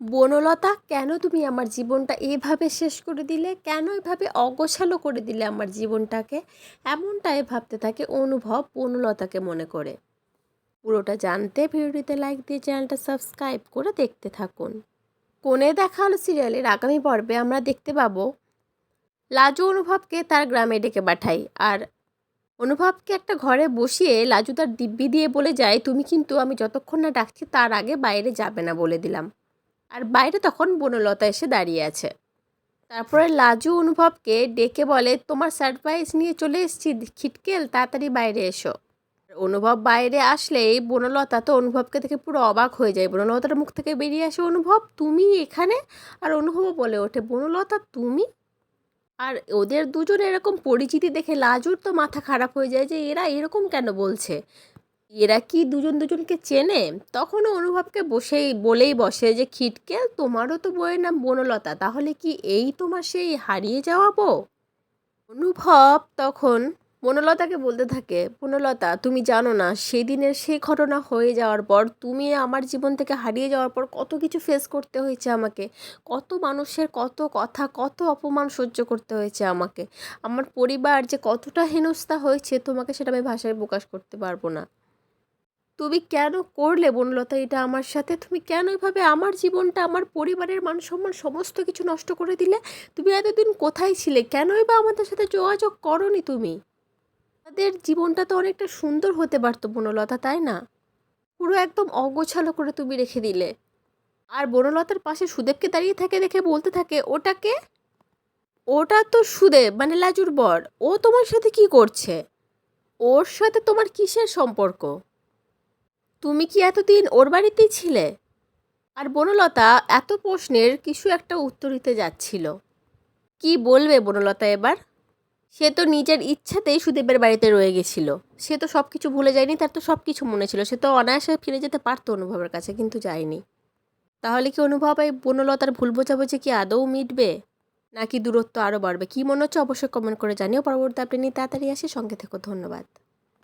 বনলতা, কেন তুমি আমার জীবনটা এভাবে শেষ করে দিলে? কেন এভাবে অগোছালো করে দিলে আমার জীবনটাকে? এমনটাই ভাবতে থাকে অনুভব বনলতাকে মনে করে। পুরোটা জানতে ভিডিওটিতে লাইক দিয়ে চ্যানেলটা সাবস্ক্রাইব করে দেখতে থাকুন। কোণে দেখা হলো সিরিয়ালের আগামী পর্বে আমরা দেখতে পাবো লাজু অনুভবকে তার গ্রামে ডেকে পাঠাই। আর অনুভবকে একটা ঘরে বসিয়ে লাজু তার দিব্যি দিয়ে বলে যায়, তুমি কিন্তু আমি যতক্ষণ না ডাকছি তার আগে বাইরে যাবে না, বলে দিলাম। আর বাইরে তখন বনলতা এসে দাঁড়িয়ে আছে। তারপরে লাজু অনুভবকে ডেকে বলে, তোমার সারপ্রাইজ নিয়ে চলে এসেছি, খিটকেল, তাড়াতাড়ি বাইরে এসো। অনুভব বাইরে আসলেই বনলতা তো অনুভবকে দেখে পুরো অবাক হয়ে যায়। বনলতার মুখ থেকে বেরিয়ে আসে, অনুভব, তুমি এখানে? আর অনুভবও বলে ওঠে, বনলতা, তুমি? আর ওদের দুজনে এরকম পরিচিতি দেখে লাজুর তো মাথা খারাপ হয়ে যায় যে, এরা এরকম কেন বলছে? এরা কি দুজন দুজনকে চেনে? তখনও অনুভবকে বসেই, বলেই বসে যে খিটকেল তোমারও তো বইয়ের নাম বনলতা, তাহলে কি এই তোমার সেই হারিয়ে যাওয়া বউ? অনুভব তখন বনলতাকে বলতে থাকে, বনলতা, তুমি জানো না, সেদিনের সেই ঘটনা হয়ে যাওয়ার পর, তুমি আমার জীবন থেকে হারিয়ে যাওয়ার পর কত কিছু ফেস করতে হয়েছে আমাকে, কত মানুষের কত কথা, কত অপমান সহ্য করতে হয়েছে আমাকে। আমার পরিবার যে কতটা হেনস্থা হয়েছে, তোমাকে সেটা আমি ভাষায় প্রকাশ করতে পারব না। তুমি কেন করলে বনলতা এটা আমার সাথে? তুমি কেন এভাবে আমার জীবনটা, আমার পরিবারের মান সম্মান সমস্ত কিছু নষ্ট করে দিলে? তুমি এতদিন কোথায় ছিলে? কেনই বা আমাদের সাথে যোগাযোগ করনি তুমি? তাদের জীবনটা তো অনেকটা সুন্দর হতে পারতো বনলতা, তাই না? পুরো একদম অগোছালো করে তুমি রেখে দিলে। আর বনলতার পাশে সুদেবকে দাঁড়িয়ে থাকে দেখে বলতে থাকে ওটাকে ওটা তো সুদেব মানে লাজুর বর। ও তোমার সাথে কি করছে? ওর সাথে তোমার কিসের সম্পর্ক? তুমি কি এতদিন ওর বাড়িতেই ছিলে? আর বনলতা, এত প্রশ্নের কিছু একটা উত্তর দিতে যাচ্ছিল। কি বলবে বনলতা এবার? সে তো নিজের ইচ্ছাতেই সুদেবের বাড়িতে রয়ে গেছিল। সে তো সব কিছু ভুলে যায়নি, তার তো সব কিছু মনে ছিল। সে তো অনায়াসে ফিরে যেতে পারতো অনুভবের কাছে, কিন্তু যায়নি। তাহলে কি অনুভব এই বনলতার ভুল বোঝাবুঝি কি আদৌ মিটবে? নাকি দূরত্ব আরও বাড়বে? কি মনে হচ্ছে? অবশ্যই কমেন্ট করে জানিও। পরবর্তী আপনি নিয়ে তাড়াতাড়ি আসি। সঙ্গে থেকো, ধন্যবাদ।